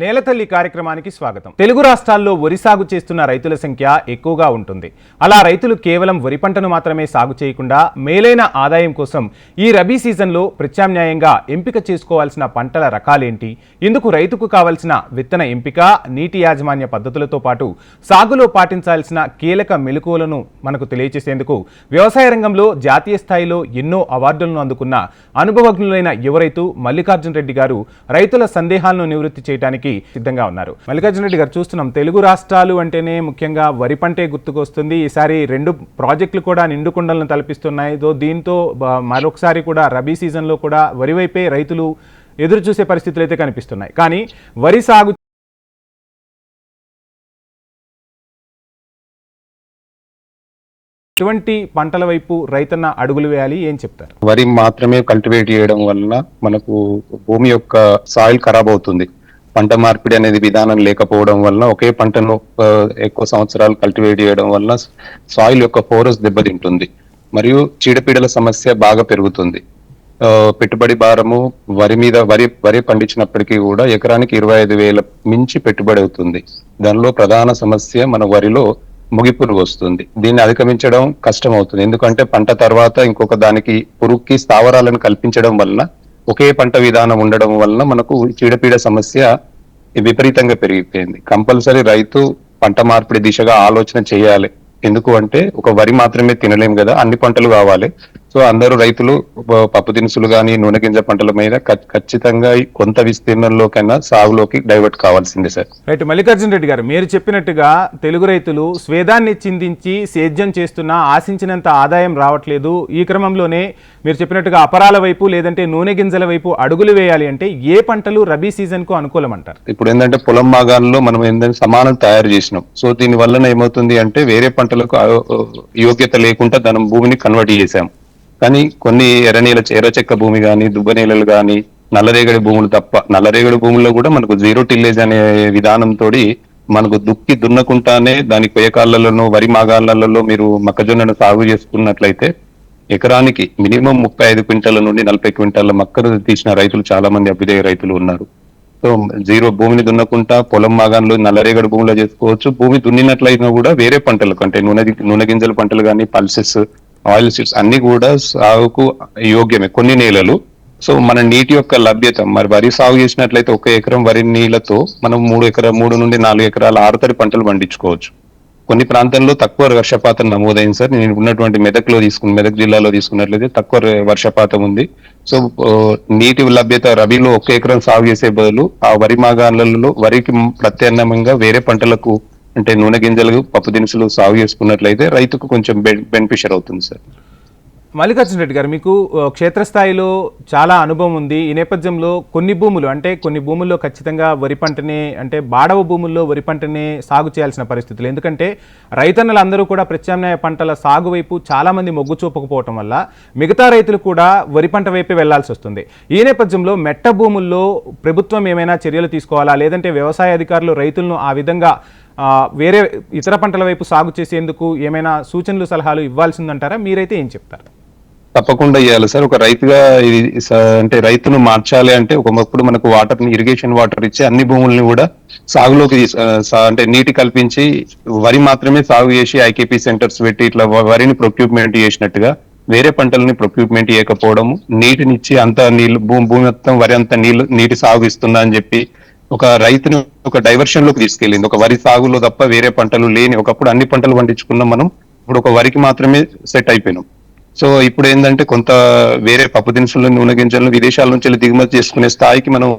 నేలతల్లి కార్యక్రమానికి స్వాగతం. తెలుగు రాష్ట్రాల్లో వరి సాగు చేస్తున్న రైతుల సంఖ్య ఎక్కువగా ఉంటుంది. అలా రైతులు కేవలం వరి పంటను మాత్రమే సాగు చేయకుండా మేలైన ఆదాయం కోసం ఈ రబీ సీజన్లో ప్రత్యామ్నాయంగా ఎంపిక చేసుకోవాల్సిన పంటల రకాలేంటి? ఇందుకు రైతుకు కావలసిన విత్తన ఎంపిక నీటి యాజమాన్య పద్ధతులతో పాటు సాగులో పాటించాల్సిన కీలక మెలకువలను మనకు తెలియచేసేందుకు వ్యవసాయ రంగంలో జాతీయ స్థాయిలో ఎన్నో అవార్డులను అందుకున్న అనుభవజ్ఞులైన యువ రైతు మల్లికార్జున రెడ్డి గారు రైతుల సందేహాలను నివృత్తి చేయడానికి సిద్ధంగా ఉన్నారు. మల్లికార్జున రెడ్డి గారు చూస్తున్నాం తెలుగు రాష్ట్రాలు అంటేనే ముఖ్యంగా వరి పంటే గుర్తుకొస్తుంది. ఈసారి రెండు ప్రాజెక్టులు కూడా నిండుకుండలను తలపిస్తున్నాయి. దీంతో మరొకసారి కూడా రబీ సీజన్లో కూడా వరి వైపే రైతులు ఎదురు చూసే పరిస్థితులు అయితే కనిపిస్తున్నాయి. కానీ వరి సాగు ఎటువంటి పంటల వైపు రైతన్న అడుగులు వేయాలి? ఏం చెప్తారు? వరి మాత్రమే కల్టివేట్ చేయడం వలన మనకు భూమి యొక్క సాయిల్ ఖరాబ్ అవుతుంది. పంట మార్పిడి అనేది విధానం లేకపోవడం వలన ఒకే పంటను ఎక్కువ సంవత్సరాలు కల్టివేట్ చేయడం వలన సాయిల్ యొక్క ఫోరస్ దెబ్బతింటుంది. మరియు చీడపీడల సమస్య బాగా పెరుగుతుంది. పెట్టుబడి భారము వరి మీద వరి వరి పండించినప్పటికీ కూడా ఎకరానికి ఇరవై ఐదు వేల మించి పెట్టుబడి అవుతుంది. దానిలో ప్రధాన సమస్య మన వరిలో ముగిపురుగు వస్తుంది. దీన్ని అధిగమించడం కష్టం అవుతుంది ఎందుకంటే పంట తర్వాత ఇంకొక దానికి పురుగుకి స్థావరాలను కల్పించడం వలన ఒకే పంట విధానం ఉండడం వలన మనకు చీడపీడ సమస్య విపరీతంగా పెరిగిపోయింది. కంపల్సరీ రైతు పంట మార్పిడి దిశగా ఆలోచన చేయాలి. ఎందుకు అంటే ఒక వరి మాత్రమే తినలేం కదా అన్ని పంటలు కావాలి. సో అందరూ రైతులు పప్పు దినుసులు కానీ నూనె గింజ పంటల మీద ఖచ్చితంగా కొంత విస్తీర్ణంలోకైనా సాగులోకి డైవర్ట్ కావాల్సిందే సార్. రైట్ మల్లికార్జున రెడ్డి గారు మీరు చెప్పినట్టుగా తెలుగు రైతులు స్వేదాన్ని చిందించి సేద్యం చేస్తున్నా ఆశించినంత ఆదాయం రావట్లేదు. ఈ క్రమంలోనే మీరు చెప్పినట్టుగా అపరాల వైపు లేదంటే నూనె గింజల వైపు అడుగులు వేయాలి అంటే ఏ పంటలు రబీ సీజన్కు అనుకూలం అంటారు ఇప్పుడు ఏంటంటే పొలం భాగాల్లో మనం ఏంటంటే సమానం తయారు చేసినాం. సో దీని వలన ఏమవుతుంది అంటే వేరే పంటలకు యోగ్యత లేకుండా దాని భూమిని కన్వర్ట్ చేసాం. కానీ కొన్ని ఎర్రనీల ఎర్ర చెక్క భూమి కానీ దుబ్బ నేలలు కానీ నల్లరేగడి భూములు తప్ప నల్లరేగడి భూముల్లో కూడా మనకు జీరో టిల్లేజ్ అనే విధానంతో మనకు దుక్కి దున్నకుండానే దాని కొయ్యకాళ్ళలోనూ వరి మాగాళ్ళలో మీరు మొక్కజొన్నను సాగు చేసుకున్నట్లయితే ఎకరానికి మినిమం ముప్పై ఐదు క్వింటాల నుండి నలభై క్వింటాల మక్కలు తీసిన రైతులు చాలా మంది అభ్యుదయ రైతులు ఉన్నారు. సో జీరో భూమిని దున్నకుండా పొలం మాగాన్లు నల్లరేగడి భూమిలో చేసుకోవచ్చు. భూమి దున్నినట్లయినా కూడా వేరే పంటలకు అంటే నూనె నూనె గింజల పంటలు కానీ పల్సెస్ ఆయిల్ సీడ్స్ అన్ని కూడా సాగుకు యోగ్యమే కొన్ని నేలలు. సో మన నీటి యొక్క లభ్యత మరి వరి సాగు చేసినట్లయితే ఒక ఎకరం వరి నీళ్ళతో మనం మూడు ఎకరా మూడు నుండి నాలుగు ఎకరాల ఆరుతడి పంటలు పండించుకోవచ్చు. కొన్ని ప్రాంతాల్లో తక్కువ వర్షపాతం నమోదైంది సార్. నేను ఉన్నటువంటి మెదక్లో తీసుకున్న మెదక్ జిల్లాలో తీసుకున్నట్లయితే తక్కువ వర్షపాతం ఉంది. సో నీటి లభ్యత రబీలో ఒక ఎకరం సాగు చేసే బదులు ఆ వరి మాగాణాలలో వరికి ప్రత్యామ్నాయంగా వేరే పంటలకు అంటే నూనె గింజలు పప్పు దినుసులు సాగు చేసుకున్నట్లయితే రైతుకు కొంచెం బెనిఫిషియర్ అవుతుంది సార్ మల్లికార్జున రెడ్డి గారు మీకు క్షేత్రస్థాయిలో చాలా అనుభవం ఉంది. ఈ నేపథ్యంలో కొన్ని భూములు అంటే కొన్ని భూముల్లో ఖచ్చితంగా వరి పంటనే అంటే బాడవ భూముల్లో వరి పంటనే సాగు చేయాల్సిన పరిస్థితులు. ఎందుకంటే రైతన్నలందరూ కూడా ప్రత్యామ్నాయ పంటల సాగు వైపు చాలా మంది మొగ్గు చూపకపోవటం వల్ల మిగతా రైతులు కూడా వరి పంట వైపే వెళ్ళాల్సి వస్తుంది. ఈ నేపథ్యంలో మెట్ట భూముల్లో ప్రభుత్వం ఏమైనా చర్యలు తీసుకోవాలా? లేదంటే వ్యవసాయ అధికారులు రైతులను ఆ విధంగా వేరే ఇతర పంటల వైపు సాగు చేసేందుకు ఏమైనా సూచనలు సలహాలు ఇవ్వాల్సిందంటారా? మీరైతే ఏం చెప్తారు? తప్పకుండా ఇవ్వాలి సార్. ఒక రైతుగా ఇది అంటే రైతును మార్చాలి అంటే ఒకప్పుడు మనకు వాటర్ ఇరిగేషన్ వాటర్ ఇచ్చి అన్ని భూముల్ని కూడా సాగులోకి తీసు- అంటే నీటి కల్పించి వరి మాత్రమే సాగు చేసి ఐకేపీ సెంటర్స్ పెట్టి ఇట్లా వరిని ప్రొక్యూప్మెంట్ చేసినట్టుగా వేరే పంటలని ప్రొక్యూప్మెంట్ చేయకపోవడము నీటినిచ్చి అంత నీళ్ళు భూమి భూమి మొత్తం వరి అంత నీళ్ళు నీటి సాగు ఇస్తుందా అని చెప్పి ఒక రైతుని ఒక డైవర్షన్లోకి తీసుకెళ్ళింది. ఒక వరి సాగులో తప్ప వేరే పంటలు లేని ఒకప్పుడు అన్ని పంటలు పండించుకున్నాం మనం. ఇప్పుడు ఒక వరికి మాత్రమే సెట్ అయిపోయినాం. సో ఇప్పుడు ఏంటంటే కొంత వేరే పప్పు దినుసులు నూనె గింజలను విదేశాల నుంచి దిగుమతి చేసుకునే స్థాయికి మనం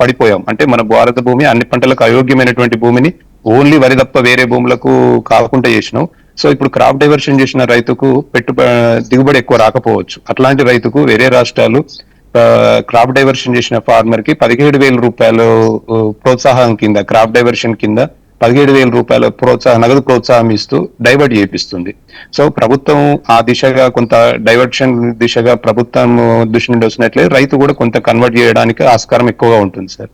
పడిపోయాం. అంటే మన భారత భూమి అన్ని పంటలకు అయోగ్యమైనటువంటి భూమిని ఓన్లీ వరి తప్ప వేరే భూములకు కాకుండా చేసినాం. సో ఇప్పుడు క్రాప్ డైవర్షన్ చేసిన రైతుకు పెట్టుబడి దిగుబడి ఎక్కువ రాకపోవచ్చు. అట్లాంటి రైతుకు వేరే రాష్ట్రాలు క్రాప్ డైవర్షన్ చేసిన ఫార్మర్కి పదిహేడు వేల రూపాయలు ప్రోత్సాహం కింద క్రాప్ డైవర్షన్ కింద పదిహేడు వేల రూపాయల ప్రోత్సాహం నగదు ప్రోత్సాహం ఇస్తూ డైవర్ట్ చేపిస్తుంది. సో ప్రభుత్వం ఆ దిశగా కొంత డైవర్షన్ దిశగా ప్రభుత్వం దృష్టి నుండి వస్తున్నట్లే రైతు కూడా కొంత కన్వర్ట్ చేయడానికి ఆస్కారం ఎక్కువగా ఉంటుంది సార్.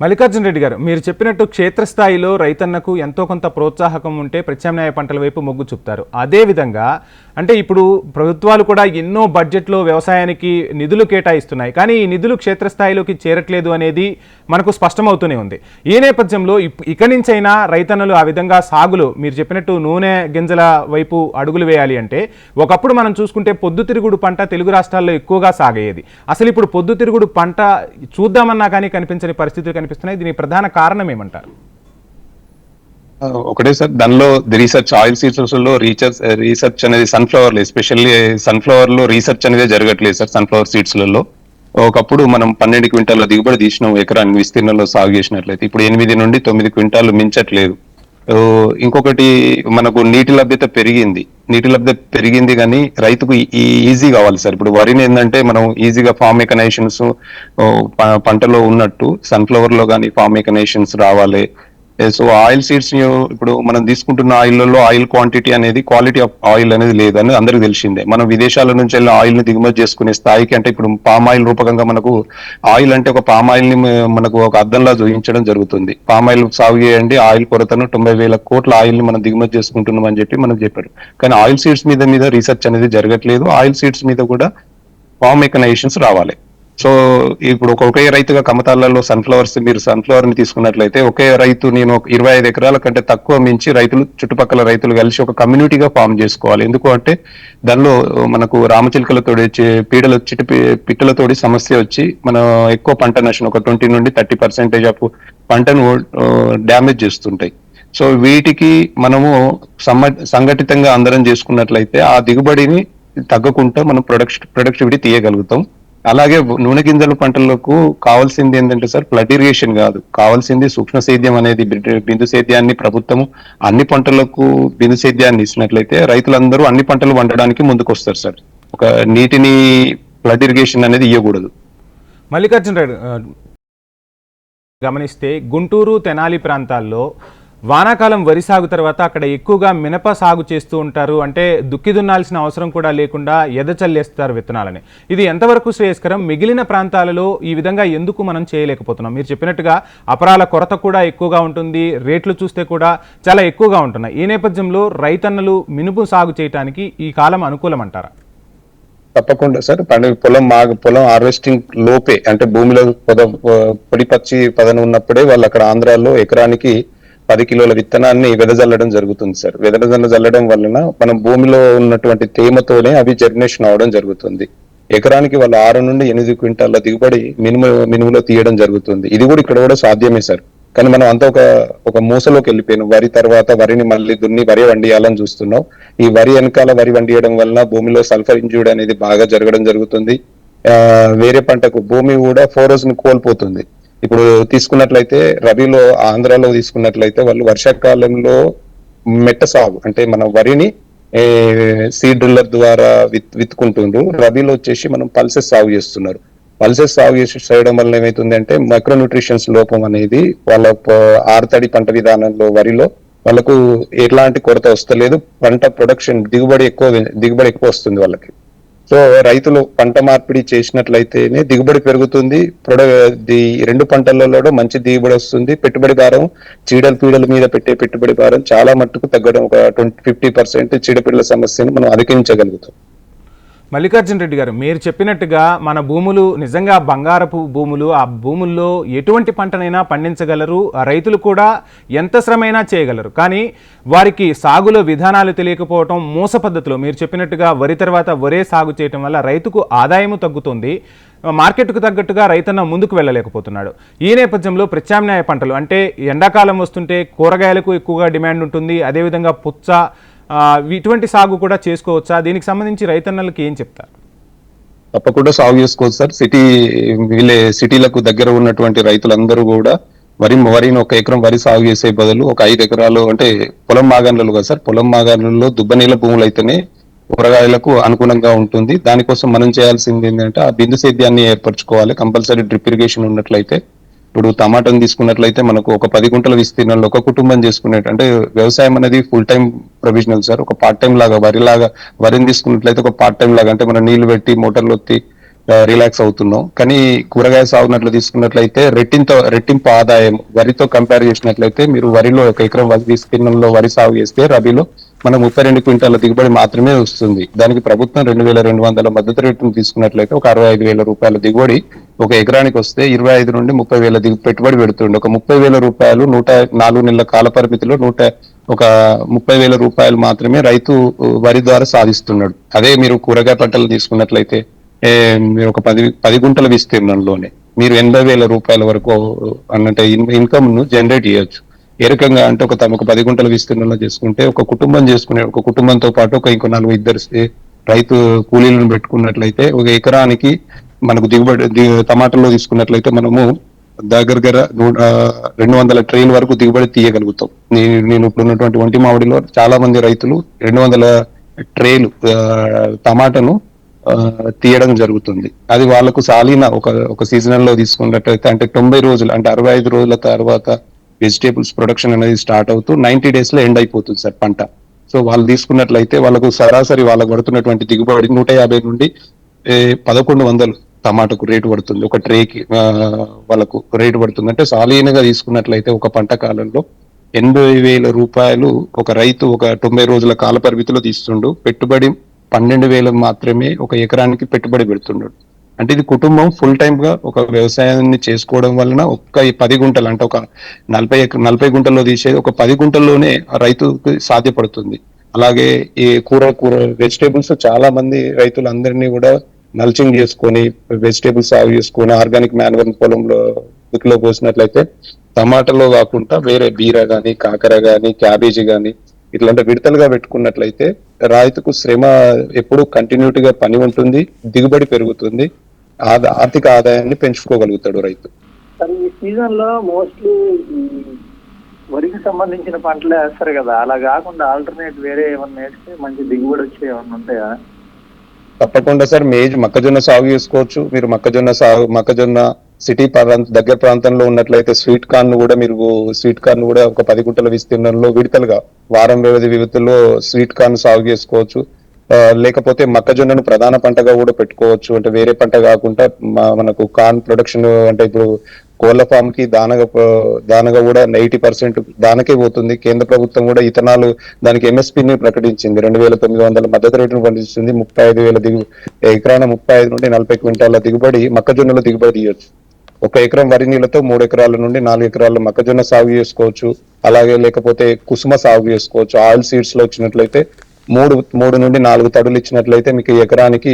మల్లికార్జున రెడ్డి గారు మీరు చెప్పినట్టు క్షేత్రస్థాయిలో రైతన్నకు ఎంతో కొంత ప్రోత్సాహకం ఉంటే ప్రత్యామ్నాయ పంటల వైపు మొగ్గు చూపుతారు. అదేవిధంగా అంటే ఇప్పుడు ప్రభుత్వాలు కూడా ఎన్నో బడ్జెట్లో వ్యవసాయానికి నిధులు కేటాయిస్తున్నాయి. కానీ ఈ నిధులు క్షేత్రస్థాయిలోకి చేరట్లేదు అనేది మనకు స్పష్టమవుతూనే ఉంది. ఈ నేపథ్యంలో ఇప్- ఇక నుంచైనా రైతన్నలు ఆ విధంగా సాగులు మీరు చెప్పినట్టు నూనె గింజల వైపు అడుగులు వేయాలి అంటే ఒకప్పుడు మనం చూసుకుంటే పొద్దుతిరుగుడు పంట తెలుగు రాష్ట్రాల్లో ఎక్కువగా సాగయ్యేది అసలు ఇప్పుడు పొద్దుతిరుగుడు పంట చూద్దామన్నా కానీ కనిపించని పరిస్థితులు కనిపిస్తున్నాయి దీనికి ప్రధాన కారణం ఏమంటారు? ఒకటే సార్ దానిలో ది రీసెర్చ్ ఆయిల్ సీడ్స్లో రీసెర్చ్ రీసెర్చ్ eh, అనేది సన్ఫ్లవర్లో ఎస్పెషల్లీ సన్ఫ్లవర్లో రీసెర్చ్ అనేది జరగట్లేదు సార్ సన్ఫ్లవర్ సీడ్స్లలో ఒకప్పుడు మనం పన్నెండు క్వింటాల దిగుబడి తీసినాం ఎకరాన్ని విస్తీర్ణంలో సాగు చేసినట్లయితే. ఇప్పుడు ఎనిమిది నుండి తొమ్మిది క్వింటాలు మించట్లేదు. ఇంకొకటి మనకు నీటి లభ్యత పెరిగింది. నీటి లభ్యత పెరిగింది కానీ రైతుకు ఈ- ఈజీ కావాలి సార్. ఇప్పుడు వరిని ఏంటంటే మనం ఈజీగా ఫామ్ మెకనైషన్స్ పంటలో ఉన్నట్టు సన్ఫ్లవర్లో కానీ ఫామ్ మెకనైషన్స్ రావాలి. సో ఆయిల్ సీడ్స్ ఇప్పుడు మనం తీసుకుంటున్న ఆయిల్లో ఆయిల్ క్వాంటిటీ అనేది క్వాలిటీ ఆఫ్ ఆయిల్ అనేది లేదని అందరికి తెలిసిందే. మనం విదేశాల నుంచి వెళ్ళిన ఆయిల్ని దిగుమతి చేసుకునే స్థాయికి అంటే ఇప్పుడు పామ్ ఆయిల్ రూపకంగా మనకు ఆయిల్ అంటే ఒక పామ్ ఆయిల్ని మనకు ఒక అద్దంలా చూపించడం జరుగుతుంది. పామ్ ఆయిల్ సాగు చేయండి ఆయిల్ కొరతను తొంభై వేల కోట్ల ఆయిల్ని మనం దిగుమతి చేసుకుంటున్నాం అని చెప్పి మనం చెప్పారు. కానీ ఆయిల్ సీడ్స్ మీద మీద రీసెర్చ్ అనేది జరగట్లేదు. ఆయిల్ సీడ్స్ మీద కూడా పామ్ మెకనైజేషన్స్ రావాలి. సో ఇప్పుడు ఒకే రైతుగా కమతాలలో సన్ఫ్లవర్స్ మీరు సన్ఫ్లవర్ని తీసుకున్నట్లయితే ఒకే రైతు నేను ఒక ఇరవై ఐదు ఎకరాల కంటే తక్కువ మించి రైతులు చుట్టుపక్కల రైతులు కలిసి ఒక కమ్యూనిటీగా ఫామ్ చేసుకోవాలి. ఎందుకు అంటే దానిలో మనకు రామచిలుకలతో వచ్చే పీడలు చిటి పిట్టలతోటి సమస్య వచ్చి మన ఎక్కువ పంట నష్టం ఒక ట్వంటీ నుండి థర్టీ పర్సెంటేజ్ ఆఫ్ పంటను డ్యామేజ్ చేస్తుంటాయి. సో వీటికి మనము సమ సంఘటితంగా అందరం చేసుకున్నట్లయితే ఆ దిగుబడిని తగ్గకుండా మనం ప్రొడక్ట్ ప్రొడక్టివిటీ తీయగలుగుతాం. అలాగే నూనె గింజల పంటలకు కావాల్సింది ఏంటంటే సార్ ఫ్లడ్ ఇరిగేషన్ కాదు. కావాల్సింది సూక్ష్మ సేద్యం అనేది బిందు- సేద్యాన్ని ప్రభుత్వం అన్ని పంటలకు బిందు సేద్యాన్ని ఇచ్చినట్లయితే రైతులందరూ అన్ని పంటలు వండడానికి ముందుకు వస్తారు సార్. ఒక నీటిని ఫ్లడ్ ఇరిగేషన్ అనేది ఇవ్వకూడదు మల్లికార్జున రెడ్డి గమనిస్తే గుంటూరు తెనాలి ప్రాంతాల్లో వానాకాలం వరి సాగు తర్వాత అక్కడ ఎక్కువగా మినప సాగు చేస్తూ ఉంటారు. అంటే దుక్కి దున్నాల్సిన అవసరం కూడా లేకుండా ఎదచల్లేస్తారు విత్తనాలని. ఇది ఎంతవరకు శ్రేయస్కరం? మిగిలిన ప్రాంతాలలో ఈ విధంగా ఎందుకు మనం చేయలేకపోతున్నాం? మీరు చెప్పినట్టుగా అపరాల కొరత కూడా ఎక్కువగా ఉంటుంది. రేట్లు చూస్తే కూడా చాలా ఎక్కువగా ఉంటున్నాయి. ఈ నేపథ్యంలో రైతన్నలు మినుపు సాగు చేయడానికి ఈ కాలం అనుకూలం అంటారా తప్పకుండా సార్. పండుగ పొలం మాగ పొలం హార్వెస్టింగ్ లోపే అంటే భూమిలో పొద పొడి పచ్చి పదన ఉన్నప్పుడే వాళ్ళు అక్కడ ఆంధ్రాలో ఎకరానికి పది కిలోల విత్తనాన్ని వెదజల్లడం జరుగుతుంది సార్. వెదజల్ల జల్లడం వలన మనం భూమిలో ఉన్నటువంటి తేమతోనే అవి జర్మినేషన్ అవడం జరుగుతుంది. ఎకరానికి వాళ్ళు ఆరు నుండి ఎనిమిది క్వింటాల దిగుబడి మినుము మినుములో తీయడం జరుగుతుంది. ఇది కూడా ఇక్కడ కూడా సాధ్యమే సార్. కానీ మనం అంతా ఒక ఒక మూసలోకి వెళ్ళిపోయాను. వరి తర్వాత వరిని మళ్ళీ దున్ని వరి వండియాలని చూస్తున్నాం. ఈ వరి వెనకాల వరి వండియడం వలన భూమిలో సల్ఫర్ ఇంజూడ్ అనేది బాగా జరగడం జరుగుతుంది. వేరే పంటకు భూమి కూడా ఫోరస్ని కోల్పోతుంది. ఇప్పుడు తీసుకున్నట్లయితే రబీలో ఆంధ్రాలో తీసుకున్నట్లయితే వాళ్ళు వర్షాకాలంలో మెట్ట సాగు అంటే మన వరిని సీడ్ డ్రిల్లర్ ద్వారా విత్ విత్తుకుంటుండ్రు. రబీలో వచ్చేసి మనం పల్సెస్ సాగు చేస్తున్నారు. పల్సెస్ సాగు చేసి చేయడం వల్ల ఏమైతుంది అంటే మైక్రోన్యూట్రిషన్స్ లోపం అనేది వాళ్ళ ఆరుతడి పంట విధానంలో వరిలో వాళ్ళకు ఎలాంటి కొరత వస్తలేదు. పంట ప్రొడక్షన్ దిగుబడి ఎక్కువ దిగుబడి ఎక్కువ వస్తుంది వాళ్ళకి. సో రైతులు పంట మార్పిడి చేసినట్లయితేనే దిగుబడి పెరుగుతుంది. ప్రొడ రెండు పంటలలో మంచి దిగుబడి వస్తుంది. పెట్టుబడి భారం చీడల పీడల మీద పెట్టే పెట్టుబడి భారం చాలా మట్టుకు తగ్గడం ఒక ట్వంటీ ఫిఫ్టీ పర్సెంట్ చీడపీడల సమస్యను మనం అధిగమించగలుగుతాం. మల్లికార్జున రెడ్డి గారు మీరు చెప్పినట్టుగా మన భూములు నిజంగా బంగారపు భూములు ఆ భూముల్లో ఎటువంటి పంటనైనా పండించగలరు ఆ రైతులు కూడా ఎంత శ్రమైనా చేయగలరు. కానీ వారికి సాగులో విధానాలు తెలియకపోవటం మూస పద్ధతిలో మీరు చెప్పినట్టుగా వరి తర్వాత వరే సాగు చేయటం వల్ల రైతుకు ఆదాయము తగ్గుతుంది. మార్కెట్కు తగ్గట్టుగా రైతన్న ముందుకు వెళ్ళలేకపోతున్నాడు. ఈ నేపథ్యంలో ప్రత్యామ్నాయ పంటలు అంటే ఎండాకాలం వస్తుంటే కూరగాయలకు ఎక్కువగా డిమాండ్ ఉంటుంది అదేవిధంగా పుచ్చ ఇటువంటి సాగు కూడా చేసుకోవచ్చా? దీనికి సంబంధించి రైతన్నలకి ఏం చెప్తారు? తప్పకుండా సాగు చేసుకోవచ్చు సార్. సిటీ వీళ్ళే సిటీలకు దగ్గర ఉన్నటువంటి రైతులందరూ కూడా వరి వరిని ఒక ఎకరం వరి సాగు చేసే బదులు ఒక ఐదు ఎకరాలు అంటే పొలం మాగాన్లలో కదా సార్. పొలం మాగాన్లలో దుబ్బనీల భూములు అయితేనే కూరగాయలకు అనుగుణంగా ఉంటుంది. దానికోసం మనం చేయాల్సింది ఏంటంటే ఆ బిందు సేద్యాన్ని ఏర్పరచుకోవాలి. కంపల్సరీ డ్రిప్ ఇరిగేషన్ ఉన్నట్లయితే ఇప్పుడు టమాటాని తీసుకున్నట్లయితే మనకు ఒక పది గుంటల విస్తీర్ణంలో ఒక కుటుంబం చేసుకునేట అంటే వ్యవసాయం అనేది ఫుల్ టైం ప్రొవిజనల్ సార్ ఒక పార్ట్ టైం లాగా వరి లాగా వరిని తీసుకున్నట్లయితే ఒక పార్ట్ టైం లాగా అంటే మనం నీళ్ళు పెట్టి మోటార్లు ఒత్తి రిలాక్స్ అవుతున్నాం. కానీ కూరగాయ సాగునట్లు తీసుకున్నట్లయితే రెట్టింతో రెట్టింపు ఆదాయం వరితో కంపేర్ చేసినట్లయితే మీరు వరిలో ఒక ఎకరం వరి విస్తీర్ణంలో వరి సాగు చేస్తే రబీలో మన ముప్పై రెండు క్వింటాల దిగుబడి మాత్రమే వస్తుంది. దానికి ప్రభుత్వం రెండు వేల రెండు వందల మద్దతు రేటును తీసుకున్నట్లయితే ఒక అరవై ఐదు వేల రూపాయల దిగుబడి ఒక ఎకరానికి వస్తే ఇరవై ఐదు నుండి ముప్పై వేల దిగు పెట్టుబడి పెడుతుంది ఒక ముప్పై వేల రూపాయలు నూట నాలుగు నెలల కాల పరిమితిలో నూట ఒక ముప్పై వేల రూపాయలు మాత్రమే రైతు వరి ద్వారా సాధిస్తున్నాడు. అదే మీరు కూరగాయ పంటలు తీసుకున్నట్లయితే మీరు ఒక పది పది గుంటల విస్తీర్ణంలోనే మీరు ఎనభై వేల రూపాయల వరకు అన్నట్టు ఇన్కమ్ను జనరేట్ చేయొచ్చు. ఏ రకంగా అంటే ఒక తమకు పది గుంటల విస్తీర్ణంలో చేసుకుంటే ఒక కుటుంబం చేసుకునే ఒక కుటుంబంతో పాటు ఒక ఇంకో నాలుగు ఇద్దరు రైతు కూలీలను పెట్టుకున్నట్లయితే ఒక ఎకరానికి మనకు దిగుబడి టమాటాలో తీసుకున్నట్లయితే మనము దగ్గర దగ్గర రెండు వందల ట్రైన్ వరకు దిగుబడి తీయగలుగుతాం. నేను నేను ఇప్పుడు ఉన్నటువంటి వంటి మామిడిలో చాలా మంది రైతులు రెండు వందల ట్రేలు టమాటను టమాటాను తీయడం జరుగుతుంది. అది వాళ్ళకు సాలిన ఒక ఒక సీజనల్లో తీసుకున్నట్లయితే అంటే తొంభై రోజులు అంటే అరవై ఐదు రోజుల తర్వాత వెజిటేబుల్స్ ప్రొడక్షన్ అనేది స్టార్ట్ అవుతూ నైన్టీ డేస్లో ఎండ్ అయిపోతుంది సార్ పంట. సో వాళ్ళు తీసుకున్నట్లయితే వాళ్ళకు సరాసరి వాళ్ళకు పడుతున్నటువంటి దిగుబడి నూట యాభై నుండి పదకొండు వందలు టమాటాకు రేటు పడుతుంది. ఒక ట్రేకి వాళ్ళకు రేటు పడుతుంది. అంటే సాలీనగా తీసుకున్నట్లయితే ఒక పంట కాలంలో ఎనభై వేల రూపాయలు ఒక రైతు ఒక తొంభై రోజుల కాల పరిమితిలో తీస్తుండు. పెట్టుబడి పన్నెండు వేలు మాత్రమే ఒక ఎకరానికి పెట్టుబడి పెడుతుండడు అంటే ఇది కుటుంబం ఫుల్ టైమ్గా ఒక వ్యవసాయాన్ని చేసుకోవడం వలన ఒక్క ఈ పది గుంటలు అంటే ఒక నలభై నలభై గుంటల్లో తీసేది ఒక పది గుంటల్లోనే రైతుకు సాధ్యపడుతుంది. అలాగే ఈ కూర కూర వెజిటేబుల్స్ చాలా మంది రైతులందరినీ కూడా నల్చింగ్ చేసుకొని వెజిటేబుల్స్ సాగు చేసుకొని ఆర్గానిక్ మాన్యువల్ పొలంలో దుక్కిలో పోసినట్లయితే టమాటాలో కాకుండా వేరే బీర గాని కాకర గాని క్యాబేజీ గాని ఇట్లాంటి విడతలుగా పెట్టుకున్నట్లయితే రైతుకు శ్రమ ఎప్పుడు కంటిన్యూటీ గా పని ఉంటుంది దిగుబడి పెరుగుతుంది. ఆర్థిక ఆదాయాన్ని పెంచుకోగలుగుతాడు రైతు. మరి ఈ సీజన్లో మోస్ట్లీ వరికి సంబంధించిన పంటలే వేస్తారు కదా. అలా కాకుండా ఆల్టర్నేట్ వేరే ఏమన్నా వేస్తే మంచి దిగుబడి వచ్చే ఏమన్నా ఉంటాయా? తప్పకుండా సార్. మేజ్ మొక్కజొన్న సాగు చేసుకోవచ్చు. మీరు మొక్కజొన్న సాగు మొక్కజొన్న సిటీ ప్రాంత దగ్గర ప్రాంతంలో ఉన్నట్లయితే స్వీట్ కార్న్ కూడా మీరు స్వీట్ కార్న్ కూడా ఒక పది గుంటల విస్తీర్ణంలో విడతలుగా వారం వ్యవధి విడతల్లో స్వీట్ కార్న్ సాగు చేసుకోవచ్చు. లేకపోతే మొక్కజొన్నను ప్రధాన పంటగా కూడా పెట్టుకోవచ్చు. అంటే వేరే పంట కాకుండా మా- మనకు కార్న్ ప్రొడక్షన్ అంటే ఇప్పుడు కోళ్ళ ఫామ్కి దానగా దానగా కూడా ఎయిటీ పర్సెంట్ దానకే పోతుంది. కేంద్ర ప్రభుత్వం కూడా ఇథనాల్ దానికి ఎంఎస్పీని ప్రకటించింది. రెండు వేల తొమ్మిది వందల మద్దతు రేటును పండిస్తుంది. ముప్పై ఐదు వేల దిగు ఎకరాన ముప్పై ఐదు నుండి నలభై క్వింటాల దిగుబడి మొక్కజొన్నలో దిగుబడి తీయొచ్చు ఒక ఎకరం వరి నీళ్ళతో మూడు ఎకరాల నుండి నాలుగు ఎకరాల మొక్కజొన్న సాగు చేసుకోవచ్చు. అలాగే లేకపోతే కుసుమ సాగు చేసుకోవచ్చు. ఆయిల్ సీడ్స్లో వచ్చినట్లయితే మూడు మూడు నుండి నాలుగు తడులు ఇచ్చినట్లయితే మీకు ఎకరానికి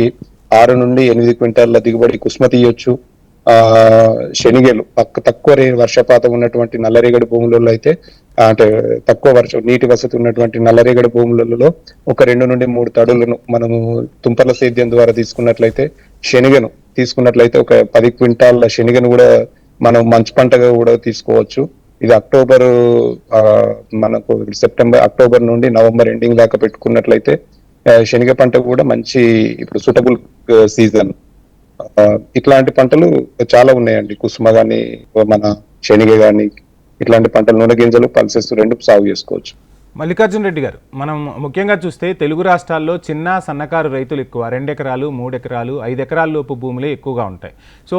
ఆరు నుండి ఎనిమిది క్వింటాల దిగుబడి కుసుమ తీయొచ్చు ఆ శనిగలు పక్క తక్కువ వర్షపాతం ఉన్నటువంటి నల్లరేగడి భూములలో అయితే అంటే తక్కువ వర్ష నీటి వసతి ఉన్నటువంటి నల్లరేగడి భూములలో ఒక రెండు నుండి మూడు తడులను మనము తుంపర్ల సేద్యం ద్వారా తీసుకున్నట్లయితే శనిగను తీసుకున్నట్లయితే ఒక పది క్వింటాల శనిగను కూడా మనం మంచు పంటగా కూడా తీసుకోవచ్చు. ఇది అక్టోబర్ మనకు సెప్టెంబర్ అక్టోబర్ నుండి నవంబర్ ఎండింగ్ దాకా పెట్టుకున్నట్లయితే శనగ పంట కూడా మంచి ఇప్పుడు సూటబుల్ సీజన్. ఇట్లాంటి పంటలు చాలా ఉన్నాయండి. కుసుమ కానీ మన శనగ కానీ ఇట్లాంటి పంటలు నూనె గింజలు పల్సెస్ రెండు సాగు చేసుకోవచ్చు. మల్లికార్జున రెడ్డి గారు మనం ముఖ్యంగా చూస్తే తెలుగు రాష్ట్రాల్లో చిన్న సన్నకారు రైతులు ఎక్కువ రెండు ఎకరాలు మూడు ఎకరాలు ఐదు ఎకరాల లోపు భూములే ఎక్కువగా ఉంటాయి. సో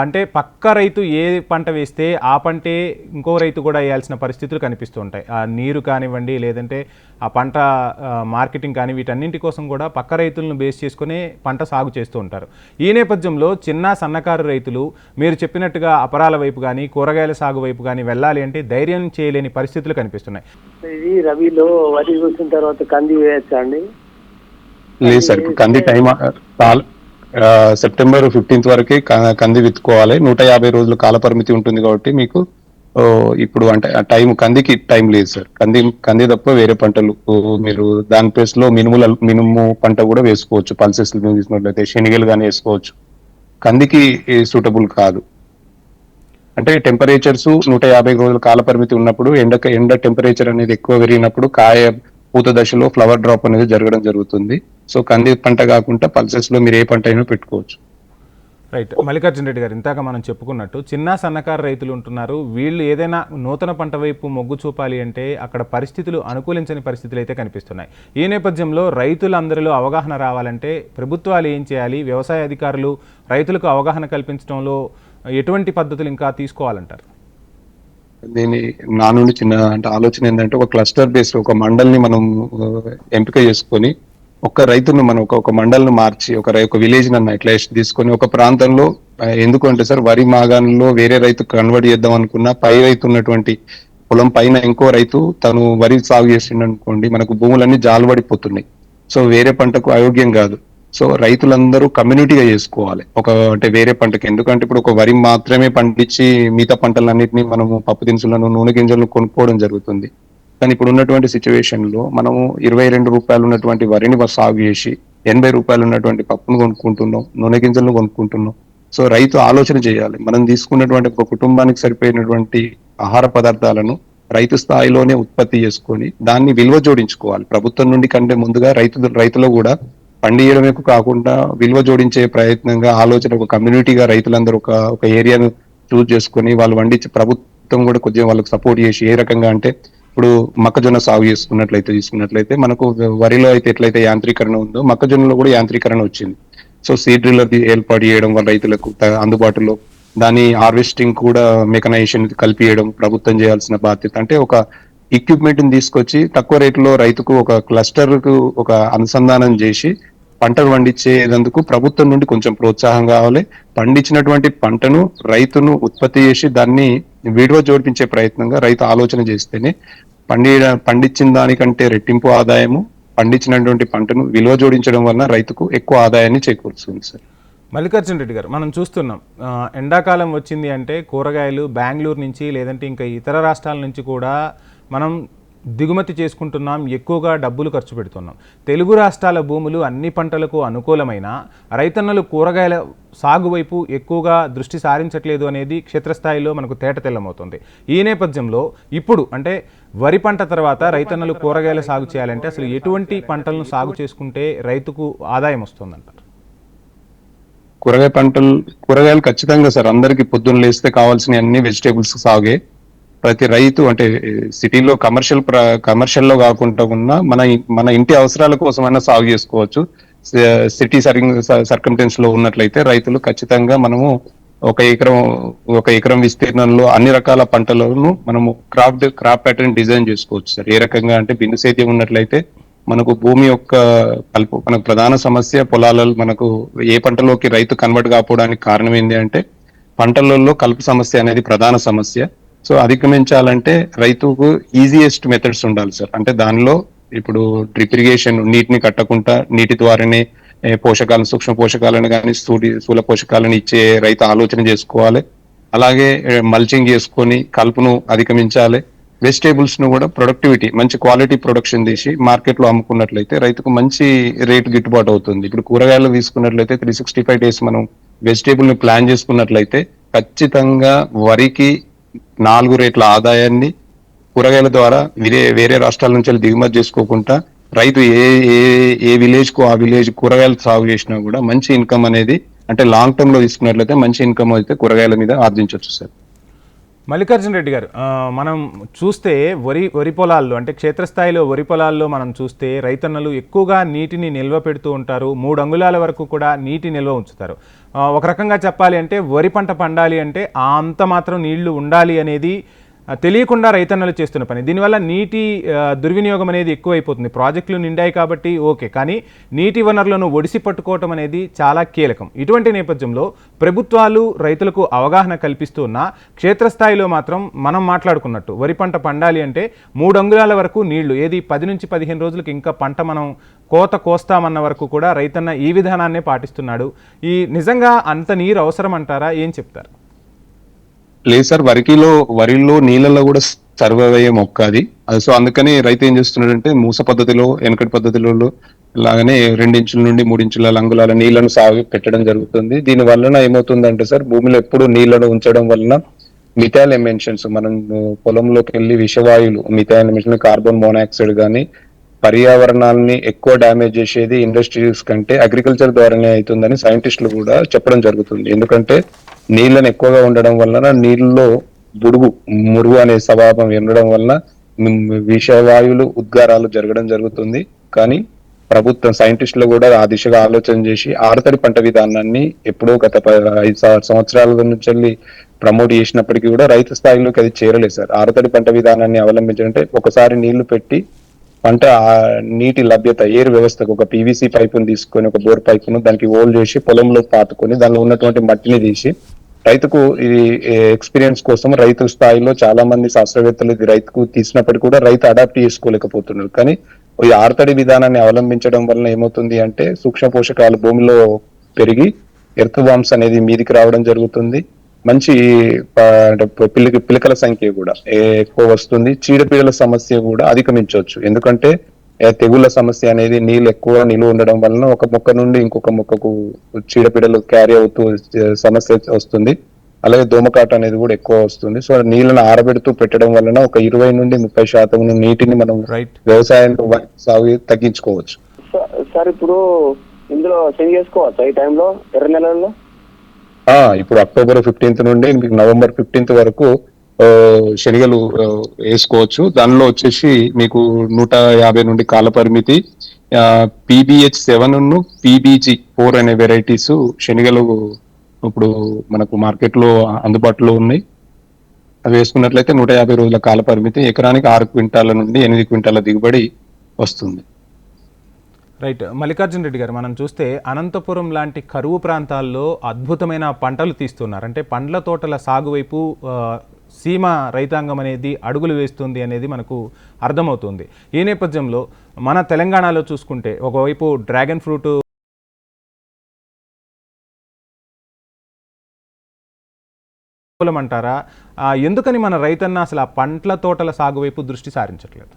అంటే పక్క రైతు ఏ పంట వేస్తే ఆ పంటే ఇంకో రైతు కూడా వేయాల్సిన పరిస్థితులు కనిపిస్తూ ఉంటాయి. ఆ నీరు కానివ్వండి లేదంటే ఆ పంట మార్కెటింగ్ కానీ వీటన్నింటి కోసం కూడా పక్క రైతులను బేస్ చేసుకునే పంట సాగు చేస్తూ ఉంటారు. ఈ నేపథ్యంలో చిన్న సన్నకారు రైతులు మీరు చెప్పినట్టుగా అపరాల వైపు కానీ కూరగాయల సాగు వైపు కానీ వెళ్ళాలి అంటే ధైర్యం చేయలేని పరిస్థితులు కనిపిస్తున్నాయి. ఇది రబీలో వరి తర్వాత కంది వేయచ్చా అండి? లేదు సార్ కంది టైం సెప్టెంబర్ ఫిఫ్టీన్త్ వరకే కంది విత్తుకోవాలి. నూట యాభై రోజుల కాల పరిమితి ఉంటుంది కాబట్టి మీకు ఇప్పుడు అంటే ఆ టైం కందికి టైం లేదు సార్. కంది కంది తప్ప వేరే పంటలు మీరు దాని ప్లేస్లో మినుముల మినుము పంట కూడా వేసుకోవచ్చు పల్సెస్ తీసుకున్నట్లయితే శనిగలు కానీ వేసుకోవచ్చు. కందికి సూటబుల్ కాదు. అంటే టెంపరేచర్స్ నూట యాభై రోజుల కాల పరిమితి ఉన్నప్పుడు ఎండ ఎండ టెంపరేచర్ అనేది ఎక్కువ పెరిగినప్పుడు కాయ పూత దశలో ఫ్లవర్ డ్రాప్ అనేది జరగడం జరుగుతుంది. సో కంది పంట కాకుండా పల్సెస్లో మీరు ఏ పంట అయినా పెట్టుకోవచ్చు. రైట్. మల్లికార్జున రెడ్డి గారు ఇంతాక మనం చెప్పుకున్నట్టు చిన్న సన్నకారు రైతులు ఉంటున్నారు. వీళ్ళు ఏదైనా నూతన పంట వైపు మొగ్గు చూపాలి అంటే అక్కడ పరిస్థితులు అనుకూలించని పరిస్థితులు అయితే కనిపిస్తున్నాయి. ఈ నేపథ్యంలో రైతులందరిలో అవగాహన రావాలంటే ప్రభుత్వాలు ఏం చేయాలి? వ్యవసాయ అధికారులు రైతులకు అవగాహన కల్పించడంలో ఎటువంటి పద్ధతులు ఇంకా తీసుకోవాలంటారు? దీని నా నుండి చిన్న అంటే ఆలోచన ఏంటంటే ఒక క్లస్టర్ బేస్డ్ ఒక మండల్ని మనం ఎంపిక చేసుకొని ఒక రైతును మనం ఒక ఒక మార్చి ఒక రై- ఒక విలేజ్ నన్ను ఇట్లా తీసుకొని ఒక ప్రాంతంలో ఎందుకు అంటే సార్ వరి మాగాణంలో వేరే రైతు కన్వర్ట్ చేద్దాం అనుకున్నా పై రైతు ఉన్నటువంటి పొలం పైన ఇంకో రైతు తను వరి సాగు చేసిండు అనుకోండి మనకు భూములన్నీ జాలుబడిపోతున్నాయి. సో వేరే పంటకు అయోగ్యం కాదు. సో రైతులందరూ కమ్యూనిటీగా చేసుకోవాలి. ఒక అంటే వేరే పంటకి. ఎందుకంటే ఇప్పుడు ఒక వరి మాత్రమే పండించి మిగతా పంటలన్నింటినీ మనము పప్పు దినుసులను నూనె గింజలను కొనుక్కోవడం జరుగుతుంది. కానీ ఇప్పుడు ఉన్నటువంటి సిచ్యువేషన్లో మనము ఇరవై రెండు రూపాయలు ఉన్నటువంటి వరిని సాగు చేసి ఎనభై రూపాయలు ఉన్నటువంటి పప్పును కొనుక్కుంటున్నాం నూనె గింజలను కొనుక్కుంటున్నాం. సో రైతు ఆలోచన చేయాలి. మనం తీసుకున్నటువంటి ఒక కుటుంబానికి సరిపోయినటువంటి ఆహార పదార్థాలను రైతు స్థాయిలోనే ఉత్పత్తి చేసుకొని దాన్ని విలువ జోడించుకోవాలి. ప్రభుత్వం నుండి కంటే ముందుగా రైతు రైతులు కూడా పండియడమే కాకుండా విలువ జోడించే ప్రయత్నంగా ఆలోచన ఒక కమ్యూనిటీగా రైతులందరూ ఒక ఒక ఏరియాను చూస్ చేసుకొని వాళ్ళు వండించి ప్రభుత్వం కూడా కొద్దిగా వాళ్ళకి సపోర్ట్ చేసి ఏ రకంగా అంటే ఇప్పుడు మొక్కజొన్న సాగు చేసుకున్నట్లయితే తీసుకున్నట్లయితే మనకు వరిలో అయితే ఎట్లయితే యాంత్రీకరణ ఉందో మొక్కజొన్నలో కూడా యాంత్రీకరణ వచ్చింది. సో సీడ్ డ్రిల్లర్ ఏర్పాటు చేయడం వల్ల రైతులకు అందుబాటులో దాని హార్వెస్టింగ్ కూడా మెకనైజేషన్ కలిపియడం ప్రభుత్వం చేయాల్సిన బాధ్యత. అంటే ఒక ఎక్విప్మెంట్ని తీసుకొచ్చి తక్కువ రేటులో రైతుకు ఒక క్లస్టర్కు ఒక అనుసంధానం చేసి పంటలు పండించేందుకు ప్రభుత్వం నుండి కొంచెం ప్రోత్సాహం కావాలి. పండించినటువంటి పంటను రైతును ఉత్పత్తి చేసి దాన్ని విలువ జోడిపించే ప్రయత్నంగా రైతు ఆలోచన చేస్తేనే పండి పండించిన దానికంటే రెట్టింపు ఆదాయము పండించినటువంటి పంటను విలువ జోడించడం వలన రైతుకు ఎక్కువ ఆదాయాన్ని చేకూరుస్తుంది సార్. మల్లికార్జున రెడ్డి గారు మనం చూస్తున్నాం ఎండాకాలం వచ్చింది అంటే కూరగాయలు బెంగళూరు నుంచి లేదంటే ఇంకా ఇతర రాష్ట్రాల నుంచి కూడా మనం దిగుమతి చేసుకుంటున్నాం ఎక్కువగా డబ్బులు ఖర్చు పెడుతున్నాం. తెలుగు రాష్ట్రాల భూములు అన్ని పంటలకు అనుకూలమైన రైతన్నలు కూరగాయల సాగు వైపు ఎక్కువగా దృష్టి సారించట్లేదు అనేది క్షేత్రస్థాయిలో మనకు తేట తెల్లమవుతుంది. ఈ నేపథ్యంలో ఇప్పుడు అంటే వరి పంట తర్వాత రైతన్నలు కూరగాయల సాగు చేయాలంటే అసలు ఎటువంటి పంటలను సాగు చేసుకుంటే రైతుకు ఆదాయం వస్తుందంటారు? కూరగాయ పంటలు కూరగాయలు ఖచ్చితంగా సార్ అందరికీ పొద్దున్న లేస్తే కావాల్సిన అన్ని వెజిటేబుల్స్ సాగే. ప్రతి రైతు అంటే సిటీలో కమర్షియల్ కమర్షియల్లో కాకుండా ఉన్న మన మన ఇంటి అవసరాల కోసమైనా సాగు చేసుకోవచ్చు. సిటీ సర్కంటెన్స్లో ఉన్నట్లయితే రైతులు ఖచ్చితంగా మనము ఒక ఎకరం ఒక ఎకరం విస్తీర్ణంలో అన్ని రకాల పంటలను మనము క్రాప్ క్రాప్ ప్యాటర్న్ డిజైన్ చేసుకోవచ్చు సార్. ఏ రకంగా అంటే బిందు సేద్యం ఉన్నట్లయితే మనకు భూమి యొక్క కలుపు మనకు ప్రధాన సమస్య పొలాలలో మనకు ఏ పంటలోకి రైతు కన్వర్ట్ కాకపోవడానికి కారణం ఏంటి అంటే పంటలలో కలుపు సమస్య అనేది ప్రధాన సమస్య. సో అధిగమించాలంటే రైతుకు ఈజియెస్ట్ మెథడ్స్ ఉండాలి సార్. అంటే దానిలో ఇప్పుడు డ్రిప్ ఇరిగేషన్ నీటిని కట్టకుండా నీటి ద్వారానే పోషకాలను సూక్ష్మ పోషకాలను కానీ స్థూలి స్థూల పోషకాలను ఇచ్చే రైతు ఆలోచన చేసుకోవాలి. అలాగే మల్చింగ్ చేసుకొని కలుపును అధిగమించాలి. వెజిటేబుల్స్ను కూడా ప్రొడక్టివిటీ మంచి క్వాలిటీ ప్రొడక్షన్ తీసి మార్కెట్లో అమ్ముకున్నట్లయితే రైతుకు మంచి రేటు గిట్టుబాటు అవుతుంది. ఇప్పుడు కూరగాయలు తీసుకున్నట్లయితే త్రీ సిక్స్టీ ఫైవ్ డేస్ మనం వెజిటేబుల్ని ప్లాన్ చేసుకున్నట్లయితే ఖచ్చితంగా వరికి నాలుగు రేట్ల ఆదాయాన్ని కూరగాయల ద్వారా వేరే వేరే రాష్ట్రాల నుంచి దిగుమతి చేసుకోకుండా రైతు ఏ ఏ ఏ విలేజ్కు ఆ విలేజ్ కూరగాయలు సాగు చేసినా కూడా మంచి ఇన్కమ్ అనేది అంటే లాంగ్ టర్మ్లో తీసుకున్నట్లయితే మంచి ఇన్కమ్ అయితే కూరగాయల మీద ఆర్జించవచ్చు సార్. మల్లికార్జున రెడ్డి గారు మనం చూస్తే వరి వరి పొలాల్లో అంటే క్షేత్రస్థాయిలో వరి పొలాల్లో మనం చూస్తే రైతన్నలు ఎక్కువగా నీటిని నిల్వ పెడుతూ ఉంటారు. మూడు అంగుళాల వరకు కూడా నీటి నిల్వ ఉంచుతారు. ఒక రకంగా చెప్పాలి అంటే వరి పంట పండాలి అంటే అంత మాత్రం నీళ్ళు ఉండాలి అనేది తెలియకుండా రైతన్నలు చేస్తున్న పని. దీనివల్ల నీటి దుర్వినియోగం అనేది ఎక్కువైపోతుంది. ప్రాజెక్టులు నిండాయి కాబట్టి ఓకే కానీ నీటి వనరులను ఒడిసి పట్టుకోవటం అనేది చాలా కీలకం. ఇటువంటి నేపథ్యంలో ప్రభుత్వాలు రైతులకు అవగాహన కల్పిస్తున్న క్షేత్రస్థాయిలో మాత్రం మనం మాట్లాడుకున్నట్టు వరి పంట పండాలి అంటే మూడు అంగుళాల వరకు నీళ్ళు ఏది పది నుంచి పదిహేను రోజులకు ఇంకా పంట మనం కోత కోస్తామన్న వరకు కూడా రైతన్న ఈ విధానాన్నే పాటిస్తున్నాడు. ఈ నిజంగా అంత నీరు అవసరం అంటారా ఏం చెప్తారు? లేదు సార్ వరికిలో వరిలో నీళ్ళలో కూడా సర్వవయం అయ్యే మొక్క అది. సో అందుకని రైతు ఏం చేస్తున్నాడంటే మూస పద్ధతిలో వెనకటి పద్ధతిలో లాగానే రెండించుల నుండి మూడించుల లంగులాల నీళ్ళను సాగు పెట్టడం జరుగుతుంది. దీని వలన ఏమవుతుందంటే సార్ భూమిలో ఎప్పుడు నీళ్ళను ఉంచడం వలన మిథాయిల్ ఎమెన్షన్స్ మనం పొలంలోకి వెళ్ళి విషవాయువులు మిథాయిల్ ఎమెన్షన్ కార్బన్ మోనాక్సైడ్ కానీ పర్యావరణాన్ని ఎక్కువ డ్యామేజ్ చేసేది ఇండస్ట్రీస్ కంటే అగ్రికల్చర్ ద్వారానే అవుతుందని సైంటిస్టులు కూడా చెప్పడం జరుగుతుంది. ఎందుకంటే నీళ్ళని ఎక్కువగా ఉండడం వలన నీళ్ళలో బుడుగు మురుగు అనే స్వభావం ఉండడం వలన విషవాయువులు ఉద్గారాలు జరగడం జరుగుతుంది. కానీ ప్రభుత్వం సైంటిస్టులు కూడా ఆ దిశగా ఆలోచన చేసి ఆరుతడి పంట విధానాన్ని ఎప్పుడో గత ఐదు సంవత్సరాల నుంచి వెళ్ళి ప్రమోట్ చేసినప్పటికీ కూడా రైతు స్థాయిలోకి అది చేరలేదు సార్. ఆరుతడి పంట విధానాన్ని అవలంబించాలంటే ఒకసారి నీళ్ళు పెట్టి పంట ఆ నీటి లభ్యత ఏరు వ్యవస్థకు ఒక పీవీసీ పైపును తీసుకొని ఒక బోర్ పైపును దానికి హోల్డ్ చేసి పొలంలో పాతుకొని దానిలో ఉన్నటువంటి మట్టిని తీసి రైతుకు ఇది ఎక్స్పీరియన్స్ కోసం రైతు స్థాయిలో చాలా మంది శాస్త్రవేత్తలు ఇది రైతుకు తీసినప్పటికీ కూడా రైతు అడాప్ట్ చేసుకోలేకపోతున్నారు. కానీ ఈ ఆర్తడి విధానాన్ని అవలంబించడం వలన ఏమవుతుంది అంటే సూక్ష్మ పోషకాలు భూమిలో పెరిగి ఎర్త్ బాంబ్స్ అనేది మీదికి రావడం జరుగుతుంది. మంచి అంటే పిల్లకి పిలకల సంఖ్య కూడా ఎక్కువ వస్తుంది. చీడపీడల సమస్య కూడా అధిగమించవచ్చు. ఎందుకంటే తెగుళ్ళ సమస్య అనేది నీళ్ళు ఎక్కువ నిలువ ఉండడం వలన ఒక మొక్క నుండి ఇంకొక మొక్కకు చీడపీడలు క్యారీ అవుతూ సమస్య వస్తుంది. అలాగే దోమకాట అనేది కూడా ఎక్కువ వస్తుంది. సో నీళ్ళని ఆరబెడుతూ పెట్టడం వలన ఒక ఇరవై నుండి ముప్పై శాతం నీటిని మనం రైట్ వ్యవసాయంలో సాగు తగ్గించుకోవచ్చు. సార్ ఇప్పుడు ఇందులో సెండ్ చేసుకోవచ్చా ఈ టైంలో? ఎర్ర నెలల్లో? ఇప్పుడు అక్టోబర్ ఫిఫ్టీన్త్ నుండి మీకు నవంబర్ ఫిఫ్టీన్త్ వరకు శనిగలు శనగలు వేసుకోవచ్చు. దానిలో వచ్చేసి మీకు నూట యాభై నుండి కాల పరిమితి పీబీహెచ్ సెవెన్ పీబీజీ ఫోర్ అనే వెరైటీస్ శనగలు ఇప్పుడు మనకు మార్కెట్లో అందుబాటులో ఉన్నాయి. అవి వేసుకున్నట్లయితే నూట యాభై రోజుల కాల పరిమితి ఎకరానికి ఆరు క్వింటాల నుండి ఎనిమిది క్వింటాల దిగుబడి వస్తుంది. రైట్. మల్లికార్జున రెడ్డి గారు మనం చూస్తే అనంతపురం లాంటి కరువు ప్రాంతాల్లో అద్భుతమైన పంటలు తీస్తున్నారు. అంటే పండ్ల తోటల సాగు వైపు సీమ రైతాంగం అనేది అడుగులు వేస్తుంది అనేది మనకు అర్థమవుతుంది. ఈ నేపథ్యంలో మన తెలంగాణలో చూసుకుంటే ఒకవైపు డ్రాగన్ ఫ్రూట్ అంటారా? ఎందుకని మన రైతన్న అసలు ఆ పండ్ల తోటల సాగు వైపు దృష్టి సారించట్లేదు?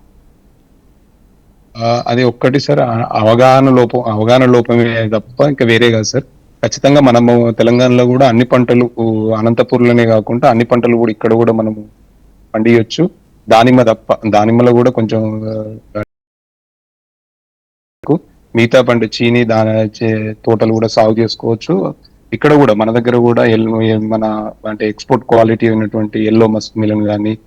అది ఒక్కటి సార్ అవగాహన లోపం అవగాహన లోపమే తప్ప ఇంకా వేరే కాదు సార్. ఖచ్చితంగా మనము తెలంగాణలో కూడా అన్ని పంటలు అనంతపూర్లోనే కాకుండా అన్ని పంటలు కూడా ఇక్కడ కూడా మనము పండియొచ్చు. దానిమ్మ తప్ప దానిమ్మలో కూడా కొంచెం మిగతా పంట చీని దాని చే- తోటలు కూడా సాగు చేసుకోవచ్చు. ఇక్కడ కూడా మన దగ్గర కూడా ఎల్- మన అంటే ఎక్స్పోర్ట్ క్వాలిటీ ఉన్నటువంటి ఎల్లో మస్క్ మిలన్ కానీ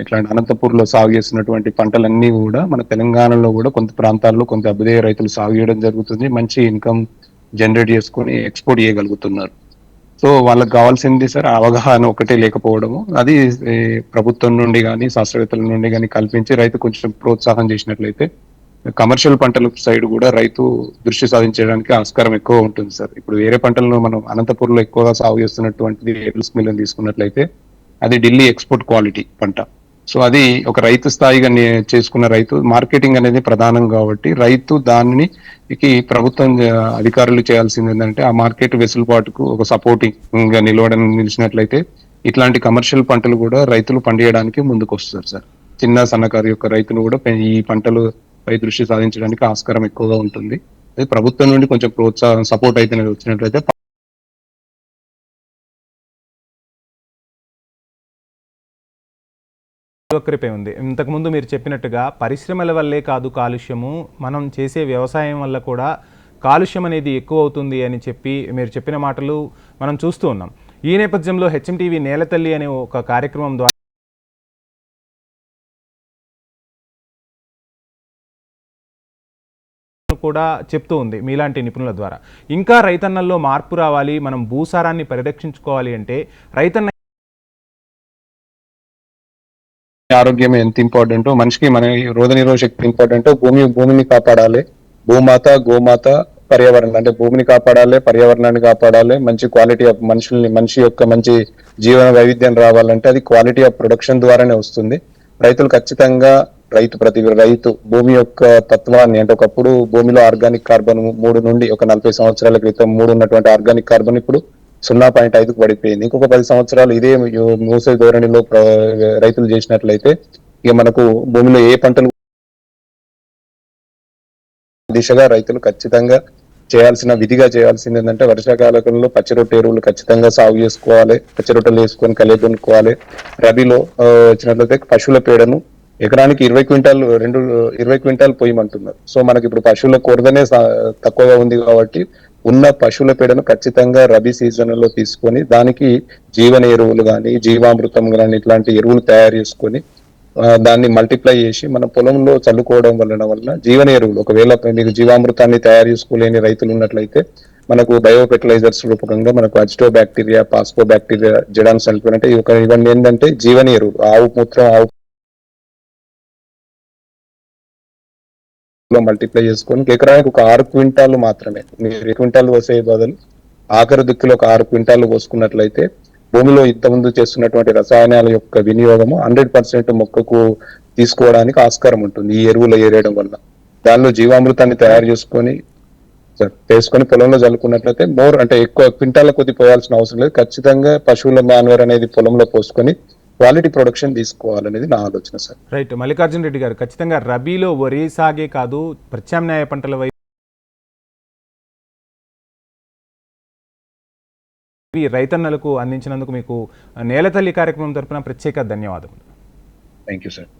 ఇట్లాంటి అనంతపూర్లో సాగు చేస్తున్నటువంటి పంటలన్నీ కూడా మన తెలంగాణలో కూడా కొంత ప్రాంతాల్లో కొంత అభ్యుదయ రైతులు సాగు చేయడం జరుగుతుంది. మంచి ఇన్కమ్ జనరేట్ చేసుకొని ఎక్స్పోర్ట్ చేయగలుగుతున్నారు. సో వాళ్ళకి కావాల్సింది సార్ అవగాహన ఒకటే లేకపోవడము. అది ప్రభుత్వం నుండి కానీ శాస్త్రవేత్తల నుండి కానీ కల్పించి రైతు కొంచెం ప్రోత్సాహం చేసినట్లయితే కమర్షియల్ పంటల సైడ్ కూడా రైతు దృష్టి సాధించడానికి ఆస్కారం ఎక్కువ ఉంటుంది సార్. ఇప్పుడు వేరే పంటలను మనం అనంతపూర్లో ఎక్కువగా సాగు చేస్తున్నటువంటిది ఎర్ల్స్ మిల్లని తీసుకున్నట్లయితే అది ఢిల్లీ ఎక్స్పోర్ట్ క్వాలిటీ పంట. సో అది ఒక రైతు స్థాయిగా నే- చేసుకున్న రైతు మార్కెటింగ్ అనేది ప్రధానం కాబట్టి రైతు దానిని ప్రభుత్వం అధికారులు చేయాల్సింది ఏంటంటే ఆ మార్కెట్ వెసులుబాటుకు ఒక సపోర్టింగ్గా నిలవడం నిలిచినట్లయితే ఇట్లాంటి కమర్షియల్ పంటలు కూడా రైతులు పండియడానికి ముందుకు వస్తారు సార్. చిన్న సన్నకారు యొక్క రైతులు కూడా ఈ పంటలు పై దృష్టి సాధించడానికి ఆస్కారం ఎక్కువగా ఉంటుంది. అది ప్రభుత్వం నుండి కొంచెం ప్రోత్సాహం సపోర్ట్ అయితే వచ్చినట్లయితే ఒక్కరిపై ఉంది ఇంతకుముందు మీరు చెప్పినట్టుగా పరిశ్రమల వల్లే కాదు కాలుష్యము మనం చేసే వ్యవసాయం వల్ల కూడా కాలుష్యం అనేది ఎక్కువ అవుతుంది అని చెప్పి మీరు చెప్పిన మాటలు మనం చూస్తూ ఉన్నాం. ఈ నేపథ్యంలో హెచ్ఎంటీవీ నేలతల్లి అనే ఒక కార్యక్రమం ద్వారా కూడా చెప్తూ ఉంది మీలాంటి నిపుణుల ద్వారా. ఇంకా రైతన్నల్లో మార్పు రావాలి మనం భూసారాన్ని పరిరక్షించుకోవాలి అంటే రైతన్న ఆరోగ్యం ఎంత ఇంపార్టెంటో మనిషికి మన రోగ నిరోధ శక్తి ఇంపార్టెంటో భూమి భూమిని కాపాడాలి. భూమాత గోమాత పర్యావరణం అంటే భూమిని కాపాడాలి పర్యావరణాన్ని కాపాడాలి మంచి క్వాలిటీ ఆఫ్ మనుషుల్ని మనిషి యొక్క మంచి జీవన వైవిధ్యం రావాలంటే అది క్వాలిటీ ఆఫ్ ప్రొడక్షన్ ద్వారానే వస్తుంది. రైతులు ఖచ్చితంగా రైతు ప్రతి రైతు భూమి యొక్క తత్వాన్ని అంటే ఒకప్పుడు భూమిలో ఆర్గానిక్ కార్బన్ మూడు నుండి ఒక నలభై సంవత్సరాల క్రితం మూడు ఉన్నటువంటి ఆర్గానిక్ కార్బన్ ఇప్పుడు సున్నా పాయింట్ ఐదుకు పడిపోయింది. ఇంకొక పది సంవత్సరాలు ఇదే మూసే ధోరణిలో ప్ర- రైతులు చేసినట్లయితే ఇక మనకు భూమిలో ఏ పంటలు దిశగా రైతులు ఖచ్చితంగా చేయాల్సిన విధిగా చేయాల్సింది ఏంటంటే వర్షాకాలంలో పచ్చి రొట్టె ఎరువులు ఖచ్చితంగా సాగు చేసుకోవాలి పచ్చి రొట్టెలు వేసుకొని కలిగి కొనుక్కోవాలి రబీలో వచ్చినట్లయితే పశువుల పేడను ఎకరానికి ఇరవై క్వింటాల్ రెండు ఇరవై క్వింటాల్ పొయ్యమంటున్నారు. సో మనకి ఇప్పుడు పశువుల కొరదనే సా- తక్కువగా ఉంది కాబట్టి ఉన్న పశువుల పేడను ఖచ్చితంగా రబీ సీజన్లో తీసుకొని దానికి జీవన ఎరువులు కానీ జీవామృతం కానీ ఇట్లాంటి ఎరువులు తయారు చేసుకొని దాన్ని మల్టిప్లై చేసి మన పొలంలో చల్లుకోవడం వలన వలన జీవన ఎరువులు ఒకవేళ మీకు జీవామృతాన్ని తయారు చేసుకోలేని రైతులు ఉన్నట్లయితే మనకు బయో ఫెర్టిలైజర్స్ రూపకంగా మనకు అజిటో బ్యాక్టీరియా పాస్కో బ్యాక్టీరియా జడాన్ సల్ఫర్ అంటే ఇవన్నీ ఏంటంటే జీవన ఎరువులు ఆవు మూత్రం ఆవు లో మల్టిప్లై చేసుకొని ఎకరానికి ఒక ఆరు క్వింటాలు మాత్రమే. మీరు క్వింటాలు పోసే బదులు? ఆఖరి దిక్కులో ఒక ఆరు క్వింటాలు పోసుకున్నట్లయితే భూమిలో ఇంతకుముందు చేస్తున్నటువంటి రసాయనాల యొక్క వినియోగము హండ్రెడ్ పర్సెంట్ మొక్కకు తీసుకోవడానికి ఆస్కారం ఉంటుంది ఈ ఎరువులు ఏరేయడం వల్ల. దానిలో జీవామృతాన్ని తయారు చేసుకొని వేసుకొని పొలంలో చల్లుకున్నట్లయితే మోర్ అంటే ఎక్కువ క్వింటాల కొద్ది పోయాల్సిన అవసరం లేదు. ఖచ్చితంగా పశువుల మాన్వర్ అనేది పొలంలో పోసుకొని క్వాలిటీ ప్రొడక్షన్ తీసుకోవాలనేది నా ఆలోచన సార్. రైట్. మల్లికార్జున రెడ్డి గారు ఖచ్చితంగా రబీలో వరి సాగే కాదు ప్రత్యామ్నాయ పంటల వైపు ఈ రైతన్నలకు అందించినందుకు మీకు నేలతల్లి కార్యక్రమం తరపున ప్రత్యేక ధన్యవాదములు. Thank you sir